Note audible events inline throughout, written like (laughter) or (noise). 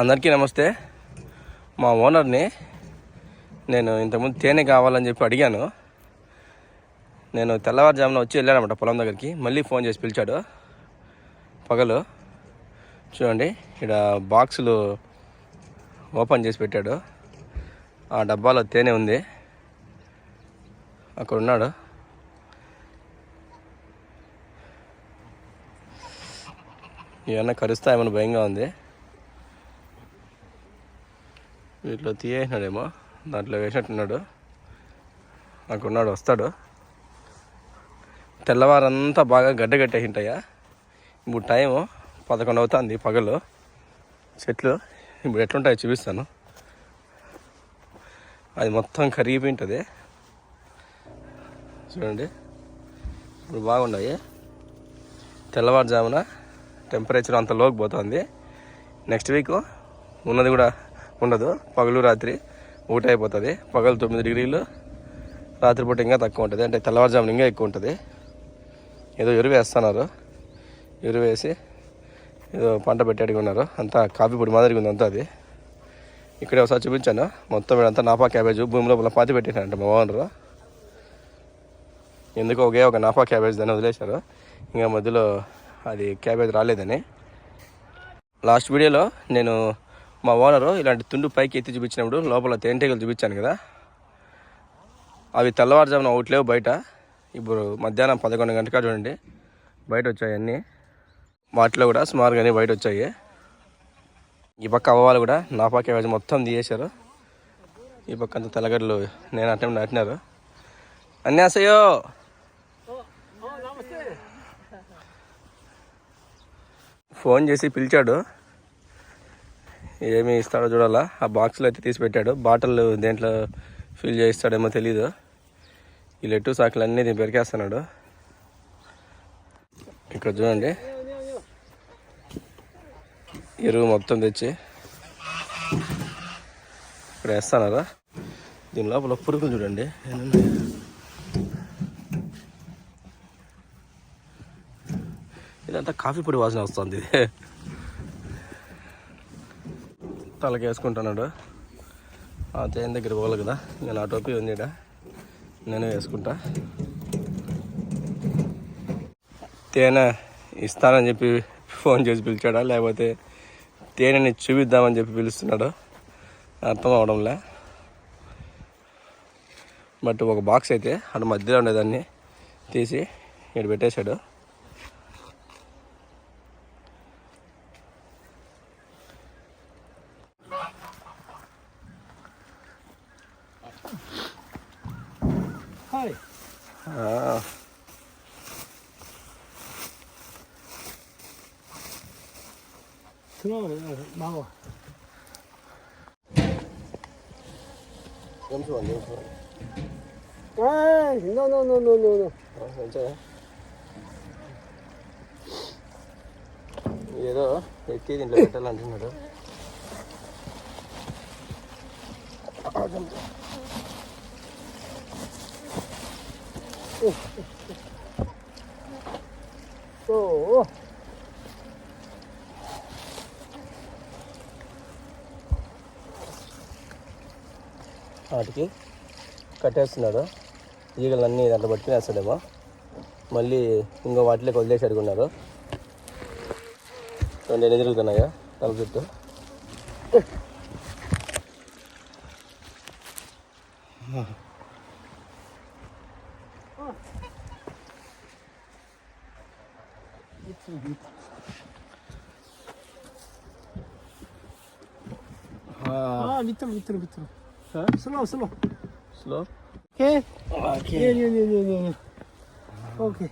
అందరికీ నమస్తే. మా ఓనర్ని నేను ఇంతకుముందు తేనె కావాలని చెప్పి అడిగాను. నేను తెల్లవారుజామున వచ్చి వెళ్ళానమాట పొలం దగ్గరికి. మళ్ళీ ఫోన్ చేసి పిలిచాడు. పగలు. చూడండి ఇక్కడ బాక్సులు ఓపెన్ చేసి పెట్టాడు. ఆ డబ్బాలో తేనె ఉంది. అక్కడ ఉన్నాడు. ఏమన్నా కరుస్తాయేమని భయంగా ఉంది? వీటిలో తీయేసినాడేమో దాంట్లో వేసినట్టున్నాడు. నాకు ఉన్నాడు వస్తాడు. తెల్లవారంతా బాగా గడ్డ కట్టేసింటాయా ఇప్పుడు టైము పదకొండు అవుతుంది పగలు. చెట్లు ఇప్పుడు ఎట్లుంటాయో చూపిస్తాను. అది మొత్తం కరిగిపోయి ఉంటుంది. చూడండి. ఇప్పుడు బాగున్నాయి. తెల్లవారుజామున టెంపరేచర్ అంత లోకి పోతుంది. నెక్స్ట్ వీక్ ఉన్నది కూడా ఉండదు. పగలు రాత్రి ఒకటి అయిపోతుంది పగలు తొమ్మిది డిగ్రీలు. రాత్రిపూట ఇంకా తక్కువ ఉంటుంది. అంటే తెల్లవారుజామున ఇంకా ఎక్కువ ఉంటుంది. ఏదో ఎరువు వేస్తున్నారు ఎరువు వేసి ఏదో పంట పెట్టాడుగా ఉన్నారు. అంతా కాఫీ పొడి మాదిరిగా ఉంది అంతా అది. ఇక్కడే ఒకసారి చూపించాను. మొత్తం ఇదంతా నాపా క్యాబేజ్ భూమి లోపల పాతి పెట్టినారంట మా ఓనరు. ఎందుకో ఒకే ఒక నాపా క్యాబేజ్ దాన్ని వదిలేశారు. ఇంకా మధ్యలో అది క్యాబేజ్ రాలేదని. లాస్ట్ వీడియోలో నేను మా ఓనరు ఇలాంటి తుండు పైకి ఎత్తి చూపించినప్పుడు లోపల తేనెటీగలు చూపించాను కదా. అవి తెల్లవారుజామున ఒకటి లేవు బయట. ఇప్పుడు మధ్యాహ్నం పదకొండు గంటగా చూడండి. బయట వచ్చాయి అన్నీ వాటిలో కూడా సుమారుగానే బయట వచ్చాయి ఈ పక్క అవ్వాలి కూడా నా పక్క మొత్తం తీసేశారు ఈ పక్క అంత తెల్లగడ్డలు నేను అట్టే నాటినారు. అన్యాసయో ఫోన్ చేసి పిలిచాడు. ఏమి ఇస్తాడో చూడాలా. ఆ బాక్స్లో అయితే తీసి పెట్టాడు. బాటిల్ దేంట్లో ఫిల్ చేయిస్తాడేమో తెలీదు. ఈ లెట్టు సాకులు అన్నీ దీన్ని పెరికేస్తున్నాడు ఇక్కడ చూడండి. ఎరువు మొత్తం తెచ్చి ఇక్కడ వేస్తున్నారా? దీని లోపల పురుగులు చూడండి. ఇదంతా కాఫీ పొడి వాసన వస్తుంది. ఇది తలకి వేసుకుంటున్నాడు ఆ తేనె దగ్గర పోవాలి కదా. నేను ఆ టోపీ ఉంది ఈడ. నేనే వేసుకుంటా. తేనె ఇస్తానని చెప్పి ఫోన్ చేసి పిలిచాడా? లేకపోతే తేనెని చూపిద్దామని చెప్పి పిలుస్తున్నాడు. అర్థం అవడంలే. బట్ ఒక బాక్స్ అయితే అటు మధ్యలో ఉండేదాన్ని తీసి ఇక్కడ పెట్టేశాడు. 아. 들어가 그냥 막아. 염소 안 염소. 에이, 노노노노노노. 아, 괜찮아. 얘도 얘끼리 레벨 달라는 거다. దీంట్లో పెట్టాలంటున్నాడు 또. వాటికి కట్టేస్తున్నాడు ఈగలన్నీ దాంట్లో పట్టుకుని వేస్తాడేమో మళ్ళీ ఇంకో వాటిలోకి వదిలేసి అడుగున్నారు రెండు ఎన్ని తిరుగుతున్నాయో తల చుట్టూ 아, 아 밑으로 밑으로 밑으로. 자, 슬로우 슬로우. 슬로우. 오케이. 아, 오케이. 예, 예, 예, 예, 예. 오케이.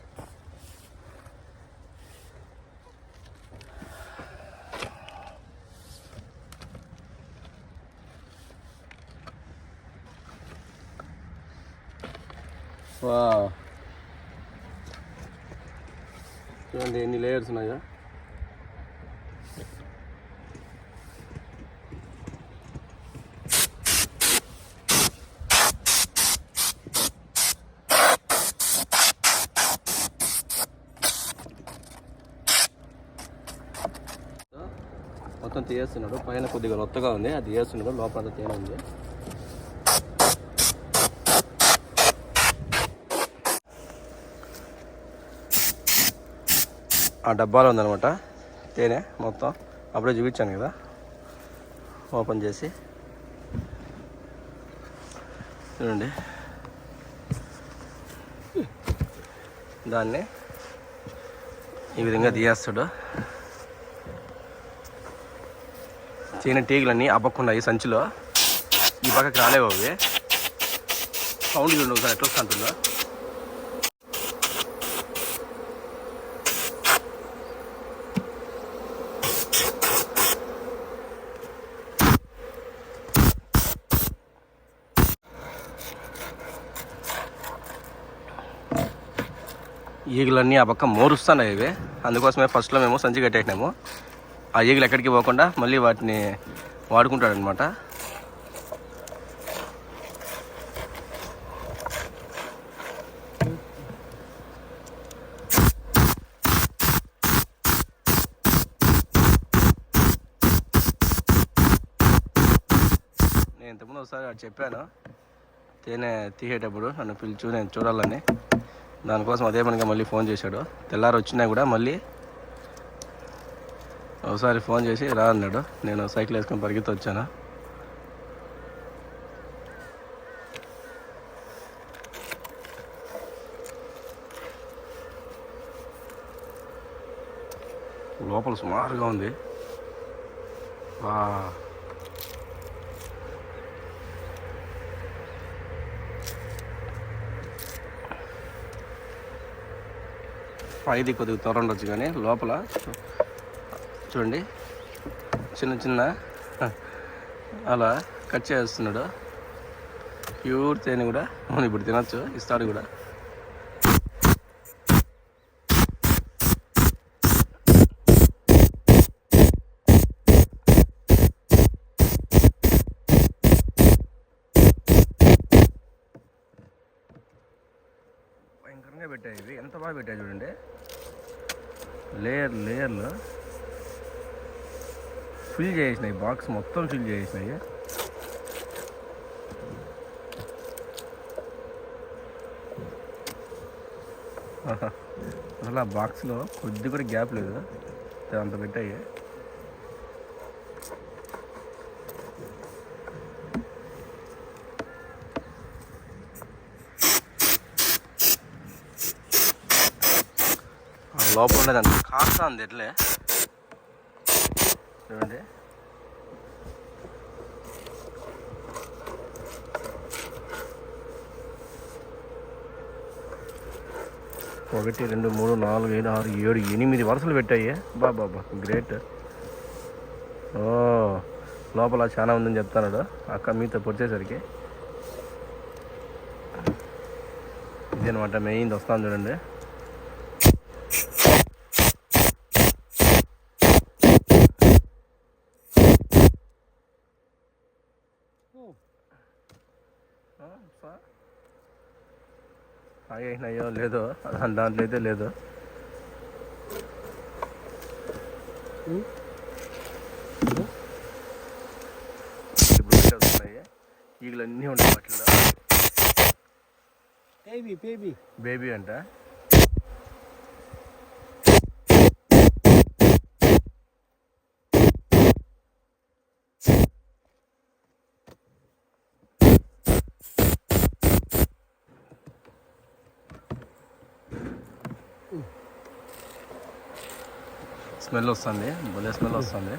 మొత్తం తీయేస్తున్నాడు పైన కొద్దిగా రొత్తగా ఉంది. అది తీయేస్తున్నాడు లోపల తేనె ఉంది. ఆ డబ్బాలో ఉందనమాట తేనె మొత్తం. అప్పుడే చూపించాను కదా. ఓపెన్ చేసి. చూడండి. దాన్ని ఈ విధంగా తీయేస్తాడు తేనె తీగలన్నీ అబ్బకుండా ఈ సంచిలో. ఈ పక్కకి రాలేవు అవి సౌండ్ చూడండి ఒకసారి ఎట్లా వస్తుంటుందో ఈగలన్నీ ఆ పక్క మోరుస్తున్నాయి ఇవి. అందుకోసమే ఫస్ట్లో మేము సంచి కట్టేసినాము. ఆ ఈగలు ఎక్కడికి పోకుండా మళ్ళీ వాటిని వాడుకుంటాడనమాట నేను ఇంతకుముందు ఒకసారి అటు చెప్పాను తేనె తీసేటప్పుడు నన్ను పిలిచు నేను చూడాలని. దానికోసం అదే పనిగా మళ్ళీ ఫోన్ చేశాడు. తెల్లారి వచ్చినా కూడా మళ్ళీ ఒకసారి ఫోన్ చేసి రా అన్నాడు. నేను సైకిల్ వేసుకొని పరిగెత్తి వచ్చాను? లోపల సుమారుగా ఉంది. వా పైది కొద్దిగా త్వర ఉండొచ్చు కానీ లోపల చూడండి. చిన్న చిన్న. అలా కట్ చేస్తున్నాడు. ప్యూర్ తేనె కూడా. మనం ఇప్పుడు తినచ్చు. ఇస్తాడు కూడా భయంకరంగా పెట్టాయి ఇవి ఎంత బాగా పెట్టాయి చూడండి లేయర్ లేయర్లు ఫిల్ చేసినాయి బాక్స్ మొత్తం ఫిల్ చేసినాయి. అసలు ఆ బాక్స్లో కొద్ది కూడా గ్యాప్ లేదు. అంత పెట్టాయి లోపల ఉండేదంట కాస్త అంది ఎట్లే? చూడండి. ఒకటి రెండు మూడు నాలుగు ఐదు ఆరు ఏడు ఎనిమిది వరుసలు పెట్టాయి. బాబా బా గ్రేట్. ఓ లోపల చాలా ఉందని చెప్తున్నాడు అక్క మీతో పొడిచేసరికి. ఇదనమాట మెయిన్ వస్తాను చూడండి. అయినాయో లేదో. అది దాంట్లో అయితే లేదు. ఇప్పుడు బయట వస్తున్నాయి. ఈగలు అన్నీ ఉన్నాయి వాటిలో బేబీ బేబీ బేబీ అంట. స్మెల్ వస్తుంది భలే స్మెల్ వస్తుంది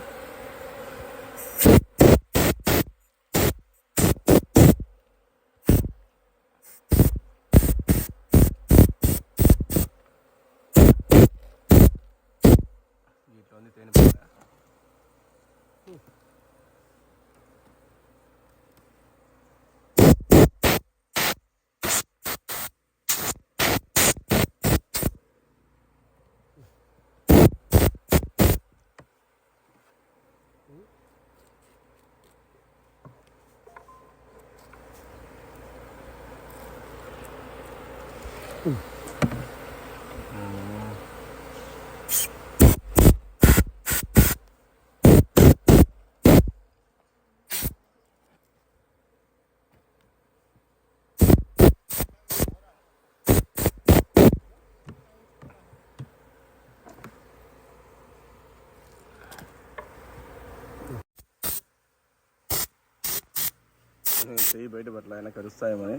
చెయ్యి బయట పట్ల ఆయన కరుస్తాయేమని.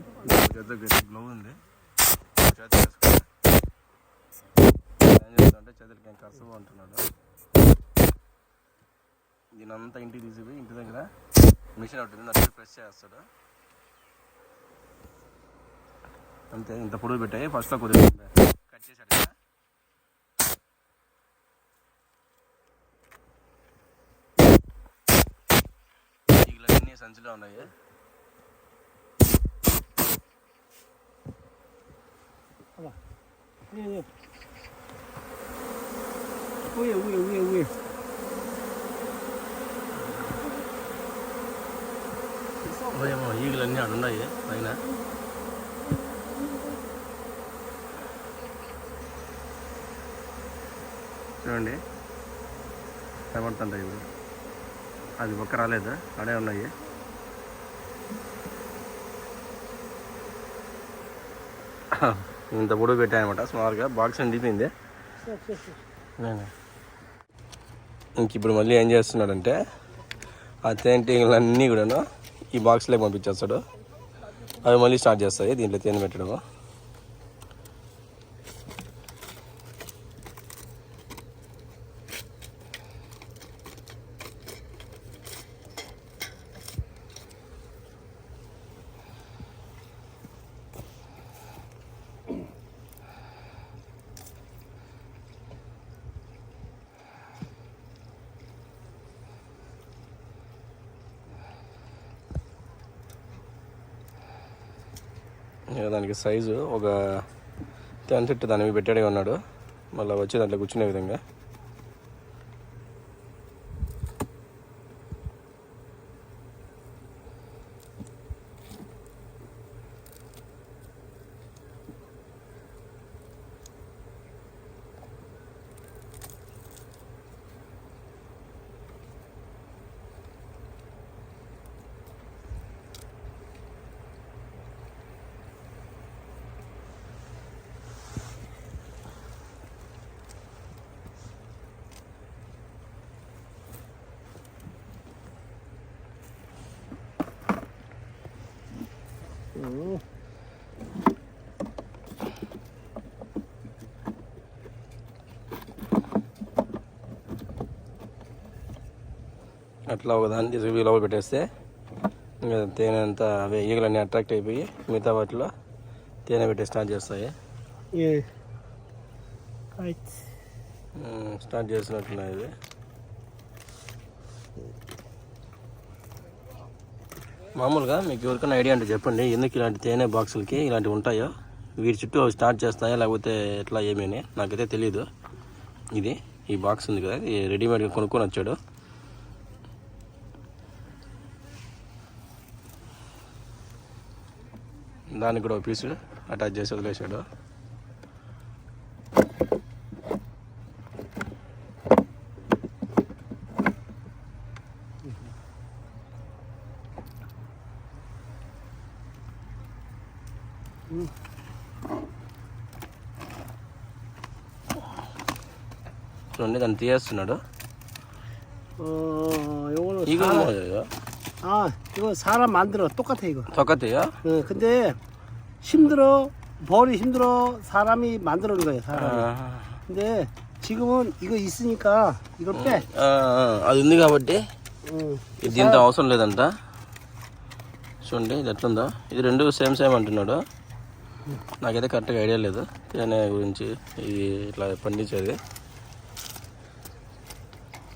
చేత గ్లౌ ఉంది. చేత ఏం చేస్తాడంటే చేతులకి ఏం కరసవు అంటున్నాడు దీనంతా ఇంటికి తీసుకుపోయి ఇంటి దగ్గర మిషన్ ఉంటుంది నచ్చి ప్రెస్ చేస్తాడు. అంతే ఇంత పొడుగు పెట్టాయి. ఫస్ట్లో కొద్దిగా కట్ చేశాడు కదా. సంచిలో ఉన్నాయి. 好吧，喂喂，喂喂喂喂。ఉదయం అన్నీ అక్కడ ఉన్నాయి పైన చూడండి. కనబడుతుంటాయి ఇప్పుడు అది ఒక్క రాలేదు? అడే ఉన్నాయి. Oh. (laughs) ఇంత పొడుగు పెట్టాయనమాట. సుమారుగా బాక్స్ నిండిపోయింది ఇంక ఇప్పుడు మళ్ళీ ఏం చేస్తున్నాడంటే ఆ తేనెటీగలన్నీ కూడాను ఈ బాక్స్లోకి పంపించేస్తాడు. అవి మళ్ళీ స్టార్ట్ చేస్తాయి. దీంట్లో తేనె పెట్టడము. దానికి సైజు ఒక టెన్ ఫిట్ దాని మీద పెట్టాడే ఉన్నాడు. మళ్ళీ వచ్చి దాంట్లో కూర్చునే విధంగా. అట్లా ఒకదాన్ని తీసుకు లోపల పెట్టేస్తే తేనె అంతా అవి ఈగలన్నీ అట్రాక్ట్ అయిపోయి మిగతా వాటిలో తేనె పెట్టి స్టార్ట్ చేస్తాయి. స్టార్ట్ చేసినట్టున్నాయి ఇది మామూలుగా మీకు ఎవరికైనా ఐడియా అంటే చెప్పండి. ఎందుకు ఇలాంటి తేనె బాక్సులకి ఇలాంటివి ఉంటాయో? వీటి చుట్టూ అవి స్టార్ట్ చేస్తాయా లేకపోతే ఎట్లా ఏమీ అని నాకైతే తెలియదు ఇది ఈ బాక్స్ ఉంది కదా ఇది రెడీమేడ్గా కొనుక్కొని వచ్చాడు. దానికి కూడా పీసు అటాచ్ చేసి వదిలేసాడు చూడండి దాన్ని తీయేస్తున్నాడు 어, 요거는 이거 사람, 뭐예요? 아, 이거 사람 만들어. 똑같아, 이거. 똑같아요? 어, 근데 힘들어. 벌이 힘들어. 사람이 만드는 거예요, 사람이. 아, 근데 지금은 이거 있으니까 이걸 빼. ఆ, ఆ, అది ఉంది కాబట్టి 응. ఇది దీంతో అవసరం లేదంట చూడండి ఇది ఎట్లుందో ఇది రెండు సేమ్ సేమ్ అంటున్నాడు నాకైతే కరెక్ట్గా ఐడియా లేదు తేనె గురించి ఇది ఇట్లా పండించేది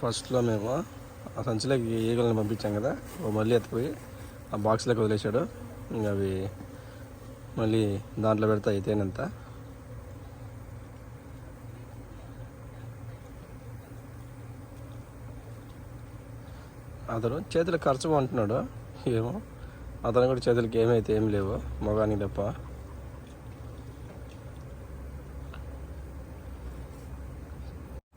ఫస్ట్లో మేము ఆ సంచిలోకి ఈగలను పంపించాం కదా ఓ మళ్ళీ ఎత్తిపోయి ఆ బాక్స్లోకి వదిలేశాడు. ఇంకా అవి మళ్ళీ దాంట్లో పెడతా అయితేనంత. అతను చేతులు ఖర్చు అంటున్నాడు ఏమో. అతను కూడా చేతులకి ఏమైతే ఏం లేవు మగానికి తప్ప.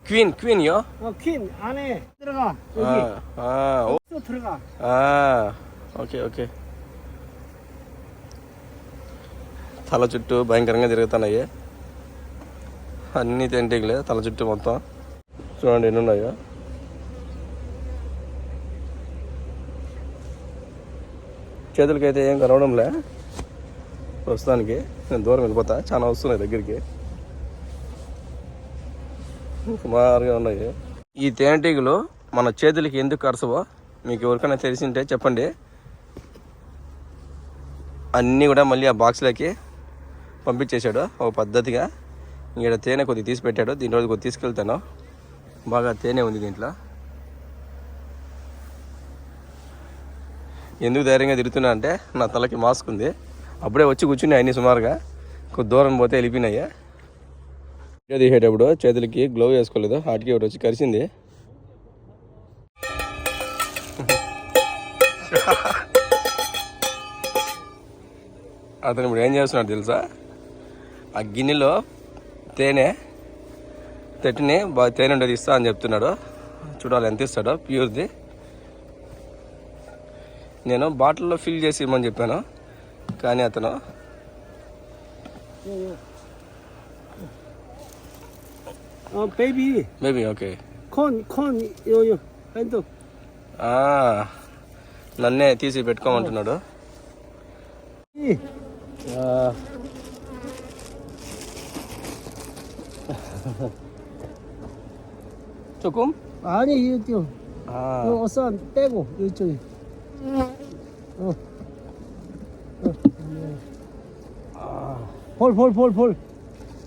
క్వీన్ క్వీన్ యో 어, 퀸 안에 들어가. ఆ, 여기. ఆ, ఓ 또 들어가. ఆ, ఓకే ఓకే తల చుట్టూ భయంకరంగా తిరుగుతున్నాయి అన్నీ తెంటికలే తల చుట్టూ మొత్తం చూడండి ఎన్ని ఉన్నాయో చేతులకైతే ఏం కనవడంలే ప్రస్తుతానికి నేను దూరం వెళ్ళిపోతా చాలా వస్తున్నాయి దగ్గరికి సుమారుగా ఉన్నాయి. ఈ తేనెటీగలు మన చేతులకి ఎందుకు కరసవో మీకు ఎవరికైనా తెలిసింటే చెప్పండి. అన్నీ కూడా మళ్ళీ ఆ బాక్స్లోకి పంపించేశాడు. ఒక పద్ధతిగా ఇక్కడ తేనె కొద్దిగా తీసి పెట్టాడు దీని రోజు కొద్దిగా తీసుకెళ్తాను. బాగా తేనె ఉంది దీంట్లో. ఎందుకు ధైర్యంగా తిరుగుతున్నా అంటే నా తలకి మాస్క్ ఉంది. అప్పుడే వచ్చి కూర్చున్నాయి అన్ని సుమారుగా. కొద్ది దూరం పోతే వెళ్ళిపోయినాయి. వీడియో తీసేటప్పుడు చేతులకి గ్లోవ్ వేసుకోలేదు హార్ట్కి ఒకటి వచ్చి కరిచింది అతను ఇప్పుడు ఏం చేస్తున్నాడు తెలుసా? ఆ గిన్నెలో తేనె తెట్టిని బాగా తేనె ఉండేది ఇస్తా అని చెప్తున్నాడు. చూడాలి ఎంత ఇస్తాడో ప్యూర్ది. నేను బాటిల్లో ఫిల్ చేసి ఇవ్వమని చెప్పాను కానీ అతను 어, 베이비. Maybe okay 콘, 콘, 요, 요. 핸드. ఆ, నన్నే తీసి పెట్టుకోమంటున్నాడు 이. ఆ, 조금? 아니, 이거 띄워. 아, 어, 어서 빼고, 이쪽에. 어. 어. 아, 볼, 볼, 볼, 볼.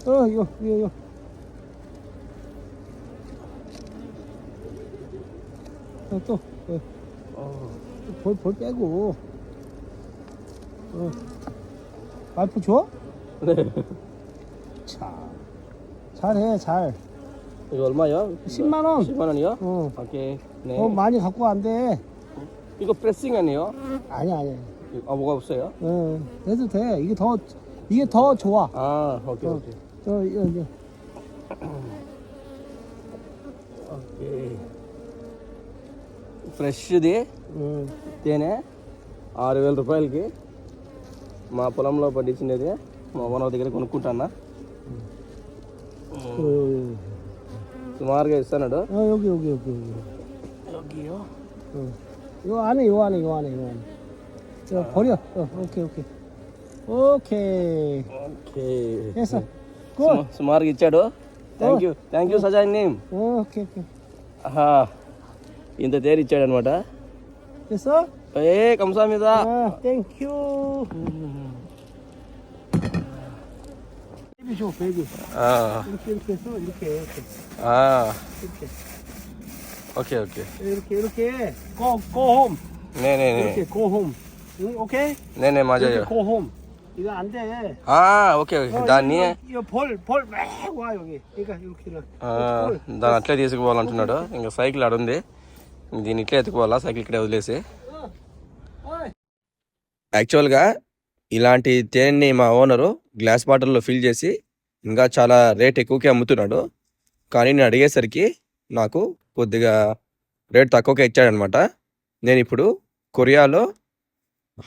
어, 이거, 이거, 이거. 또, 어, 어, 볼, 볼 빼고. 어. 와이프 줘? 네. 참. 잘해, 잘. 이거 얼마요? 10만 원. 10만 원이요? 어. 오케이. 네. 어, 많이 갖고 안 돼. 이거 프레싱 아니에요? 아니, 아니. 아, 뭐가 없어요? 어, 해도 돼. 이게 더, 이게 더 좋아. 아, 오케이, 어. 오케이. 저, 이거, 이거. ఓకే ఫ్రెష్ది. తేనె ఆరు వేల రూపాయలకి. మా పొలంలో పండించినది మా ఓనర్ దగ్గర కొనుక్కుంటానా సుమారుగా ఇస్తాడు ఓకే ఇవ్వాలి ఇవ్వాలి ఓకే. Okay okay. సుమారుగా ఇచ్చాడు. థ్యాంక్ యూ థ్యాంక్ యూ సజాయిన్ నేమ్ ఓకే ఓకే. ఇంత తేరు ఇచ్చాడు అనమాట 됐어? ఏ కంసా మీద 아, 땡큐. 베이비 줘, 베이비. ఆ, 이렇게, 이렇게 해서, 이렇게, 이렇게. ఆ, 이렇게. Okay okay 이렇게, 이렇게. 고, go home. నేనే 이렇게, go home. 응, 오케이? నేనే మాజాయో 이렇게 go home. 이거 안 돼. ఆ, ఓకే ఓకే 어, దాన్ని 이거, 이거 벌, 벌, 막 와, 여기. 그러니까, 이렇게는. ఆ, 벌. దాన్ని అట్లే తీసుకుపోవాలంటున్నాడు ఇంకా సైకిల్ ఆడుంది దీని ఇట్లా ఎత్తుకోవాలా సైకిల్ ఇక్కడే వదిలేసి. యాక్చువల్గా ఇలాంటి తేనెని మా ఓనరు గ్లాస్ బాటిల్లో ఫిల్ చేసి ఇంకా చాలా రేట్ ఎక్కువకే అమ్ముతున్నాడు. కానీ నేను అడిగేసరికి నాకు కొద్దిగా రేట్ తక్కువకే ఇచ్చాడనమాట. నేను ఇప్పుడు కొరియాలో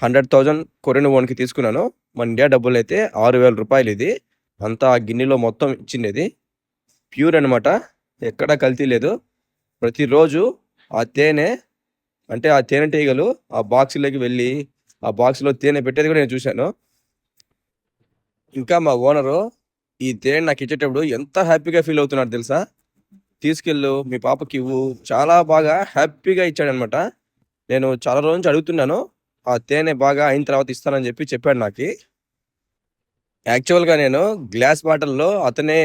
హండ్రెడ్ థౌజండ్ కొరియన్ ఓన్కి తీసుకున్నాను. మన ఇండియా డబ్బులు అయితే ఆరు వేల రూపాయలు ఇది. అంతా ఆ గిన్నెలో మొత్తం ఇచ్చింది ప్యూర్ అనమాట. ఎక్కడా కల్తీ లేదు. ప్రతిరోజు ఆ తేనె అంటే ఆ తేనెటీగలు ఆ బాక్స్లోకి వెళ్ళి ఆ బాక్స్లో తేనె పెట్టేది కూడా నేను చూశాను. ఇంకా మా ఓనరు ఈ తేనె నాకు ఇచ్చేటప్పుడు ఎంత హ్యాపీగా ఫీల్ అవుతున్నాడు తెలుసా? తీసుకెళ్ళు మీ పాపకి ఇవ్వు. చాలా బాగా హ్యాపీగా ఇచ్చాడనమాట నేను చాలా రోజు నుంచి అడుగుతున్నాను ఆ తేనె బాగా అయిన తర్వాత ఇస్తానని చెప్పి చెప్పాడు నాకు. యాక్చువల్గా నేను గ్లాస్ బాటిల్లో అతనే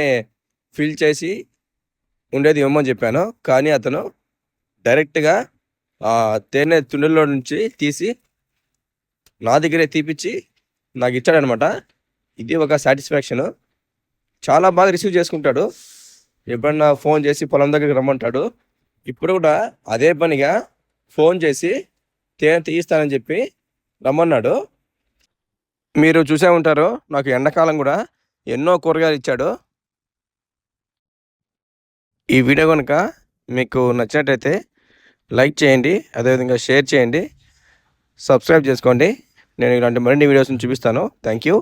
ఫిల్ చేసి ఉండేది ఇవ్వమని చెప్పాను. కానీ అతను డైరెక్ట్గా తేనె తుండెల్లో నుంచి తీసి నా దగ్గరే తీపిచ్చి నాకు ఇచ్చాడనమాట. ఇది ఒక సాటిస్ఫాక్షను. చాలా బాగా రిసీవ్ చేసుకుంటాడు. ఎప్పుడన్నా ఫోన్ చేసి పొలం దగ్గరికి రమ్మంటాడు. ఇప్పుడు కూడా అదే పనిగా ఫోన్ చేసి తేనె తీయిస్తానని చెప్పి రమ్మన్నాడు. మీరు చూసే ఉంటారు. నాకు ఎండాకాలం కూడా ఎన్నో కూరగాయలు ఇచ్చాడు. ఈ వీడియో కనుక మీకు నచ్చినట్టయితే లైక్ చేయండి అదేవిధంగా షేర్ చేయండి సబ్స్క్రైబ్ చేసుకోండి. నేను ఇలాంటి మరిన్ని వీడియోస్ని చూపిస్తాను. Thank you